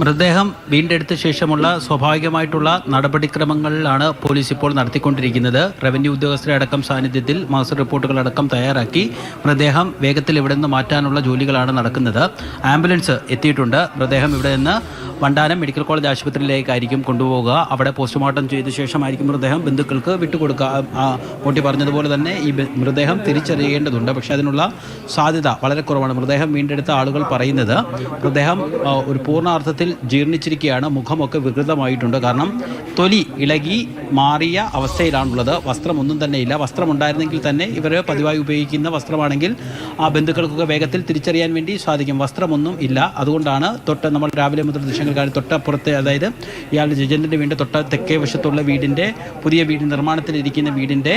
മൃതദേഹം വീണ്ടെടുത്ത ശേഷമുള്ള സ്വാഭാവികമായിട്ടുള്ള നടപടിക്രമങ്ങളിലാണ് പോലീസ് ഇപ്പോൾ നടത്തിക്കൊണ്ടിരിക്കുന്നത്. റവന്യൂ ഉദ്യോഗസ്ഥരെ അടക്കം സാന്നിധ്യത്തിൽ മാസ്റ്റർ റിപ്പോർട്ടുകളടക്കം തയ്യാറാക്കി മൃതദേഹം വേഗത്തിൽ ഇവിടെ നിന്ന് മാറ്റാനുള്ള ജോലികളാണ് നടക്കുന്നത്. ആംബുലൻസ് എത്തിയിട്ടുണ്ട്. മൃതദേഹം ഇവിടെ നിന്ന് വണ്ടാനം മെഡിക്കൽ കോളേജ് ആശുപത്രിയിലേക്കായിരിക്കും കൊണ്ടുപോവുക. അവിടെ പോസ്റ്റ്മോർട്ടം ചെയ്ത ശേഷമായിരിക്കും മൃതദേഹം ബന്ധുക്കൾക്ക് വിട്ടുകൊടുക്കുക. മോട്ടി പറഞ്ഞതുപോലെ തന്നെ ഈ മൃതദേഹം തിരിച്ചറിയേണ്ടതുണ്ട്. പക്ഷേ അതിനുള്ള സാധ്യത വളരെ കുറവാണ്. മൃതദേഹം വീണ്ടെടുത്ത ആളുകൾ പറയുന്നത് മൃതദേഹം ഒരു പൂർണാർത്ഥത്തിൽ ജീർണിച്ചിരിക്കുകയാണ്. മുഖമൊക്കെ വികൃതമായിട്ടുണ്ട്. കാരണം തൊലി ഇളകി മാറിയ അവസ്ഥയിലാണുള്ളത്. വസ്ത്രമൊന്നും തന്നെ ഇല്ല. വസ്ത്രമുണ്ടായിരുന്നെങ്കിൽ തന്നെ ഇവർ പതിവായി ഉപയോഗിക്കുന്ന വസ്ത്രമാണെങ്കിൽ ആ ബന്ധുക്കൾക്കൊക്കെ വേഗത്തിൽ തിരിച്ചറിയാൻ വേണ്ടി സാധിക്കും. വസ്ത്രമൊന്നും ഇല്ല. അതുകൊണ്ടാണ് തൊട്ട് നമ്മൾ രാവിലെ മുതൽ ദൃശ്യങ്ങൾ കാണി തൊട്ടപ്പുറത്തെ അതായത് ഇയാളുടെ ജജന്റിന്റെ വീടിന്റെ തൊട്ട തെക്കേ വശത്തുള്ള വീടിന്റെ പുതിയ വീട് നിർമ്മാണത്തിലിരിക്കുന്ന വീടിന്റെ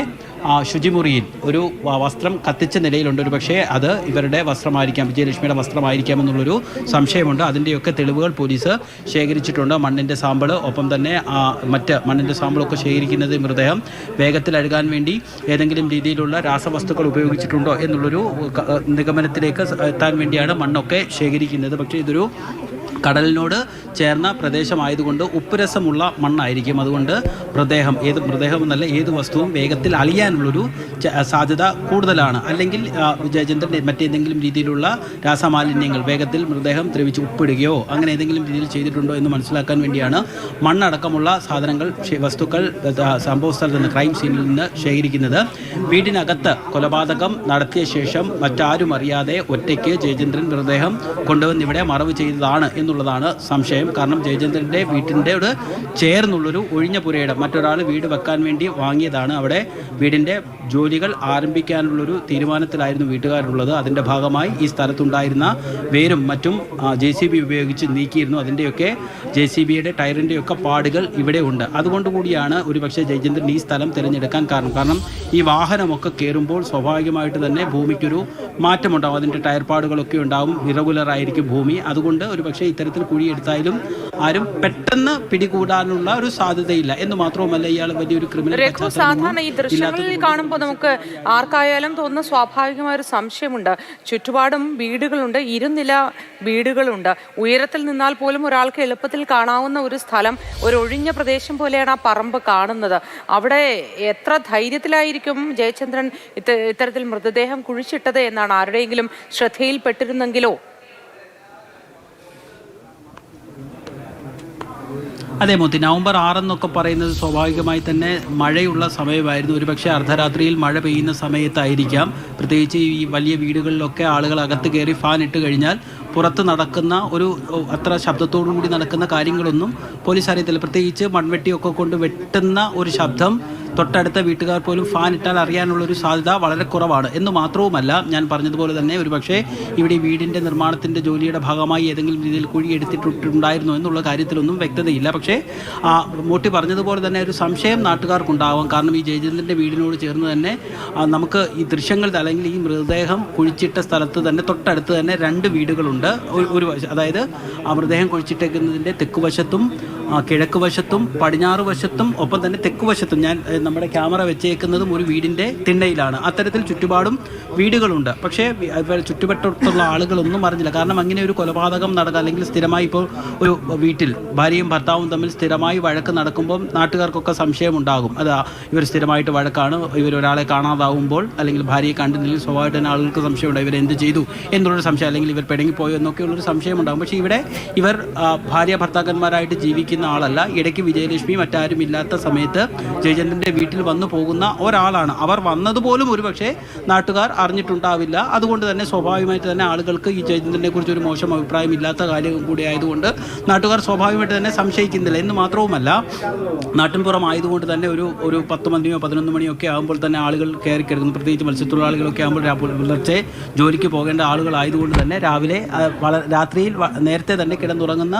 ശുചിമുറിയിൽ ഒരു വസ്ത്രം കത്തിച്ച നിലയിലുണ്ട്. ഒരു പക്ഷേ അത് ഇവരുടെ വസ്ത്രമായിരിക്കാം വിജയലക്ഷ്മിയുടെ വസ്ത്രമായിരിക്കാം എന്നുള്ളൊരു സംശയമുണ്ട്. അതിന്റെയൊക്കെ തെളിവുകൾ പോലീസ് ശേഖരിച്ചിട്ടുണ്ട്. മണ്ണിന്റെ സാമ്പിൾ ഒപ്പം തന്നെ മറ്റ് മണ്ണിന്റെ സാമ്പിളൊക്കെ ശേഖരിക്കുന്നത് മൃതദേഹം വേഗത്തിൽ അഴുകാൻ വേണ്ടി ഏതെങ്കിലും രീതിയിലുള്ള രാസവസ്തുക്കൾ ഉപയോഗിച്ചിട്ടുണ്ടോ എന്നുള്ളൊരു നിഗമനത്തിലേക്ക് എത്താൻ വേണ്ടിയാണ് മണ്ണൊക്കെ ശേഖരിക്കുന്നത്. പക്ഷേ ഇതൊരു കടലിനോട് ചേർന്ന പ്രദേശമായതുകൊണ്ട് ഉപ്പുരസമുള്ള മണ്ണായിരിക്കും. അതുകൊണ്ട് മൃതദേഹം ഏത് മൃതദേഹം എന്നല്ല ഏത് വസ്തുവും വേഗത്തിൽ അളിയാനുള്ളൊരു ച- സാധ്യത കൂടുതലാണ്. അല്ലെങ്കിൽ ജയചന്ദ്രന്റെ ജയചന്ദ്രൻ മറ്റേതെങ്കിലും രീതിയിലുള്ള രാസമാലിന്യങ്ങൾ വേഗത്തിൽ മൃതദേഹം ദ്രവിച്ച് ഉപ്പിടുകയോ അങ്ങനെ ഏതെങ്കിലും രീതിയിൽ ചെയ്തിട്ടുണ്ടോ എന്ന് മനസ്സിലാക്കാൻ വേണ്ടിയാണ് മണ്ണടക്കമുള്ള സാധനങ്ങൾ വസ്തുക്കൾ സംഭവ സ്ഥലത്ത് നിന്ന് ക്രൈം സീനിൽ നിന്ന് ശേഖരിക്കുന്നത്. വീടിനകത്ത് കൊലപാതകം നടത്തിയ ശേഷം മറ്റാരും അറിയാതെ ഒറ്റയ്ക്ക് ജയചന്ദ്രൻ മൃതദേഹം കൊണ്ടുവന്ന് ഇവിടെ മറവ് ചെയ്തതാണ് എന്നുള്ളതാണ് സംശയം. കാരണം ജയചന്ദ്രന്റെ വീട്ടിന്റെ ചേർന്നുള്ളൊരു ഒഴിഞ്ഞ പുരയിടം. മറ്റൊരാൾ വീട് വെക്കാൻ വേണ്ടി വാങ്ങിയതാണ് അവിടെ. വീടിന്റെ ജോലികൾ ആരംഭിക്കാനുള്ളൊരു തീരുമാനത്തിലായിരുന്നു വീട്ടുകാരുള്ളത്. അതിന്റെ ഭാഗമായി ഈ സ്ഥലത്തുണ്ടായിരുന്ന വേരും മറ്റും ജെ സി ബി ഉപയോഗിച്ച് നീക്കിയിരുന്നു. അതിന്റെയൊക്കെ ജെ സി ബിയുടെ ടയറിന്റെയൊക്കെ പാടുകൾ ഇവിടെ ഉണ്ട്. അതുകൊണ്ട് കൂടിയാണ് ഒരുപക്ഷെ ജയചന്ദ്രൻ ഈ സ്ഥലം തിരഞ്ഞെടുക്കാൻ കാരണം. കാരണം ഈ വാഹനമൊക്കെ കയറുമ്പോൾ സ്വാഭാവികമായിട്ട് തന്നെ ഭൂമിക്കൊരു മാറ്റമുണ്ടാകും അതിന്റെ ടയർ പാടുകളൊക്കെ ഉണ്ടാവും. ഇറഗുലർ ആയിരിക്കും ഭൂമി. അതുകൊണ്ട് ഒരു പക്ഷേ ഇത്തരത്തിൽ കുഴിയെടുത്താലും ആരും പെട്ടെന്ന് പിടികൂടാനുള്ള ഒരു സാധ്യതയില്ല. എന്ന് മാത്രവുമല്ല ഇയാൾ വലിയൊരു ക്രിമിനൽ സാധാരണ ഈ ദൃശ്യങ്ങളിൽ കാണുമ്പോൾ നമുക്ക് ആർക്കായാലും തോന്നുന്ന സ്വാഭാവികമായ ഒരു സംശയമുണ്ട്. ചുറ്റുപാടും വീടുകളുണ്ട് ഇരുനില വീടുകളുണ്ട്. ഉയരത്തിൽ നിന്നാൽ പോലും ഒരാൾക്ക് എളുപ്പത്തിൽ കാണാവുന്ന ഒരു സ്ഥലം ഒരു ഒഴിഞ്ഞ പ്രദേശം പോലെയാണ് ആ പറമ്പ് കാണുന്നത്. അവിടെ എത്ര ധൈര്യത്തിലായിരിക്കും ജയചന്ദ്രൻ ഇത്തരത്തിൽ മൃതദേഹം കുഴിച്ചിട്ടത് എന്നാണ് ആരുടെയെങ്കിലും ശ്രദ്ധയിൽപ്പെട്ടിരുന്നെങ്കിലോ? അതെ മോത്തി നവംബർ ആറെന്നൊക്കെ പറയുന്നത് സ്വാഭാവികമായി തന്നെ മഴയുള്ള സമയമായിരുന്നു. ഒരുപക്ഷെ അർദ്ധരാത്രിയിൽ മഴ പെയ്യുന്ന സമയത്തായിരിക്കാം. പ്രത്യേകിച്ച് ഈ വലിയ വീടുകളിലൊക്കെ ആളുകൾ അകത്ത് കയറി ഫാൻ ഇട്ട് കഴിഞ്ഞാൽ പുറത്ത് നടക്കുന്ന ഒരു അത്ര ശബ്ദത്തോടു കൂടി നടക്കുന്ന കാര്യങ്ങളൊന്നും പോലീസ് അറിയത്തില്ല. പ്രത്യേകിച്ച് മൺവെട്ടിയൊക്കെ കൊണ്ട് വെട്ടുന്ന ഒരു ശബ്ദം തൊട്ടടുത്ത വീട്ടുകാർ പോലും ഫാൻ ഇട്ടാൽ അറിയാനുള്ള ഒരു സാധ്യത വളരെ കുറവാണ്. എന്ന് മാത്രവുമല്ല ഞാൻ പറഞ്ഞതുപോലെ തന്നെ ഒരുപക്ഷെ ഇവിടെ വീടിന്റെ നിർമ്മാണത്തിന്റെ ജോലിയുടെ ഭാഗമായി ഏതെങ്കിലും രീതിയിൽ കുഴി എടുത്തിട്ടുണ്ടായിരുന്നു എന്നുള്ള കാര്യത്തിലൊന്നും വ്യക്തതയില്ല. പക്ഷേ ആ മോട്ടി പറഞ്ഞതുപോലെ തന്നെ ഒരു സംശയം നാട്ടുകാർക്കുണ്ടാവാം. കാരണം ഈ ജയചന്ദ്രന്റെ വീടിനോട് ചേർന്ന് തന്നെ നമുക്ക് ഈ ദൃശ്യങ്ങൾ അല്ലെങ്കിൽ ഈ മൃതദേഹം കുഴിച്ചിട്ട സ്ഥലത്ത് തന്നെ തൊട്ടടുത്ത് തന്നെ രണ്ട് വീടുകളുണ്ട്. ഒരു- അതായത് ആ മൃതദേഹം കുഴിച്ചിട്ടേക്കുന്നതിന്റെ തെക്കുവശത്തും കിഴക്ക് വശത്തും പടിഞ്ഞാറ് വശത്തും ഒപ്പം തന്നെ തെക്കുവശത്തും. ഞാൻ നമ്മുടെ ക്യാമറ വെച്ചേക്കുന്നതും ഒരു വീടിന്റെ തിണ്ണയിലാണ് അത്തരത്തിൽ ചുറ്റുപാടും വീടുകളുണ്ട്. പക്ഷേ ചുറ്റുപറ്റുള്ള ആളുകളൊന്നും അറിഞ്ഞില്ല. കാരണം അങ്ങനെ ഒരു കൊലപാതകം നടക്കുക അല്ലെങ്കിൽ സ്ഥിരമായി ഇപ്പോൾ ഒരു വീട്ടിൽ ഭാര്യയും ഭർത്താവും തമ്മിൽ സ്ഥിരമായി വഴക്ക് നടക്കുമ്പോൾ നാട്ടുകാർക്കൊക്കെ സംശയം ഉണ്ടാകും അതാ ഇവർ സ്ഥിരമായിട്ട് വഴക്കാണ്. ഇവർ ഒരാളെ കാണാതാവുമ്പോൾ അല്ലെങ്കിൽ ഭാര്യയെ കണ്ടില്ലെങ്കിൽ സ്വാഭാവികമായിട്ട് തന്നെ ആളുകൾക്ക് സംശയമുണ്ടാകും. ഇവർ എന്ത് ചെയ്തു എന്നുള്ളൊരു സംശയം അല്ലെങ്കിൽ ഇവർ പെടങ്ങിപ്പോയോ എന്നൊക്കെയുള്ളൊരു സംശയം ഉണ്ടാകും പക്ഷേ ഇവിടെ ഇവർ ഭാര്യ ഭർത്താക്കന്മാരായിട്ട് ജീവിക്കുന്ന ആളല്ല. ഇടയ്ക്ക് വിജയലക്ഷ്മി മറ്റാരും ഇല്ലാത്ത സമയത്ത് ജയചന്ദ്രന്റെ വീട്ടിൽ വന്നു പോകുന്ന ഒരാളാണ്. അവർ വന്നതുപോലും ഒരു പക്ഷേ നാട്ടുകാർ അറിഞ്ഞിട്ടുണ്ടാവില്ല. അതുകൊണ്ട് തന്നെ സ്വാഭാവികമായിട്ട് തന്നെ ആളുകൾക്ക് ഈ ജയചന്ദ്രനെ കുറിച്ച് ഒരു മോശം അഭിപ്രായം ഇല്ലാത്ത കാര്യം കൂടി ആയതുകൊണ്ട് നാട്ടുകാർ സ്വാഭാവികമായിട്ട് തന്നെ സംശയിക്കുന്നില്ല. എന്ന് മാത്രവുമല്ല നാട്ടിൻപുറം ആയതുകൊണ്ട് തന്നെ ഒരു ഒരു പത്ത് മണിയോ പതിനൊന്ന് മണിയോ ഒക്കെ ആകുമ്പോൾ തന്നെ ആളുകൾ കയറി കിടക്കുന്നു. പ്രത്യേകിച്ച് മത്സ്യത്തൊഴിലാളികളൊക്കെ ആകുമ്പോൾ പുലർച്ചെ ജോലിക്ക് പോകേണ്ട ആളുകളായതുകൊണ്ട് തന്നെ രാവിലെ രാത്രിയിൽ നേരത്തെ തന്നെ കിടന്നുറങ്ങുന്ന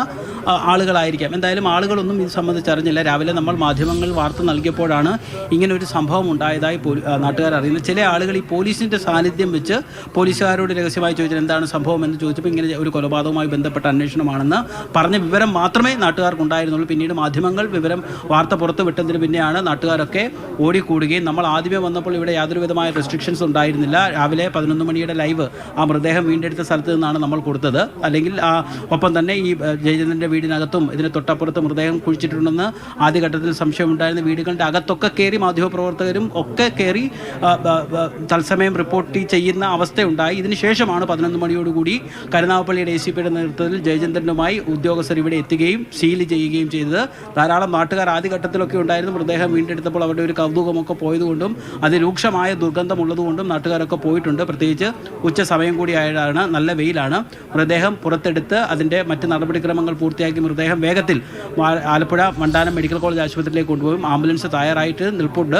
ആളുകളായിരിക്കാം. എന്തായാലും ആളുകളൊന്നും ഇത് സംബന്ധിച്ചറിഞ്ഞില്ല രാവിലെ നമ്മൾ മാധ്യമങ്ങൾ വാർത്ത നൽകിയപ്പോഴാണ് ഇങ്ങനെ ഒരു സംഭവം ഉണ്ടായതായി നാട്ടുകാർ അറിയുന്നത്. ചില ആളുകൾ ഈ പോലീസിന്റെ സാന്നിധ്യം വെച്ച് പോലീസുകാരോട് രഹസ്യമായി ചോദിച്ചത് എന്താണ് സംഭവം എന്ന് ചോദിച്ചപ്പോൾ ഇങ്ങനെ ഒരു കൊലപാതകവുമായി ബന്ധപ്പെട്ട അന്വേഷണമാണെന്ന് പറഞ്ഞ വിവരം മാത്രമേ നാട്ടുകാർക്ക് ഉണ്ടായിരുന്നുള്ളൂ. പിന്നീട് മാധ്യമങ്ങൾ വിവരം വാർത്ത പുറത്തു വിട്ടതിന് പിന്നെയാണ് നാട്ടുകാരൊക്കെ ഓടിക്കൂടുകയും. നമ്മൾ ആദ്യമേ വന്നപ്പോൾ ഇവിടെ യാതൊരു വിധമായ റെസ്ട്രിക്ഷൻസ് ഉണ്ടായിരുന്നില്ല. രാവിലെ പതിനൊന്ന് മണിയുടെ ലൈവ് ആ മൃതദേഹം വീണ്ടെടുത്ത സ്ഥലത്ത് നിന്നാണ് നമ്മൾ കൊടുത്തത്. അല്ലെങ്കിൽ ഒപ്പം തന്നെ ഈ ജയചന്ദ്രന്റെ വീടിനകത്തും ഇതിന് തൊട്ടപ്പുറത്ത് മൃതദേഹം കുഴിച്ചിട്ടുണ്ടെന്ന് ആദ്യഘട്ടത്തിൽ സംശയമുണ്ടായിരുന്ന. വീടുകളുടെ അകത്തൊക്കെ കയറി മാധ്യമപ്രവർത്തകരും ഒക്കെ കയറി തത്സമയം റിപ്പോർട്ട് ചെയ്യുന്ന അവസ്ഥയുണ്ടായി. ഇതിനുശേഷമാണ് പതിനൊന്ന് മണിയോടുകൂടി കരുനാഗപ്പള്ളിയുടെ എ സി പിയുടെ നേതൃത്വത്തിൽ ജയചന്ദ്രനുമായി ഉദ്യോഗസ്ഥർ ഇവിടെ എത്തുകയും സീൽ ചെയ്യുകയും ചെയ്തത്. ധാരാളം നാട്ടുകാർ ആദ്യഘട്ടത്തിലൊക്കെ ഉണ്ടായിരുന്നു. മൃതദേഹം വീണ്ടെടുത്തപ്പോൾ അവരുടെ ഒരു കൗതുകമൊക്കെ പോയതുകൊണ്ടും അതിരൂക്ഷമായ ദുർഗന്ധമുള്ളതുകൊണ്ടും നാട്ടുകാരൊക്കെ പോയിട്ടുണ്ട്. പ്രത്യേകിച്ച് ഉച്ച സമയം കൂടിയായാണ് നല്ല വെയിലാണ്. മൃതദേഹം പുറത്തെടുത്ത് അതിന്റെ മറ്റ് നടപടിക്രമങ്ങൾ പൂർത്തിയാക്കി മൃതദേഹം വേഗത്തിൽ ആലപ്പുഴ മണ്ടാനം മെഡിക്കൽ കോളേജ് ആശുപത്രിയിലേക്ക് കൊണ്ടുപോകും. ആംബുലൻസ് തയ്യാറായിട്ട് നിൽപ്പുണ്ട്.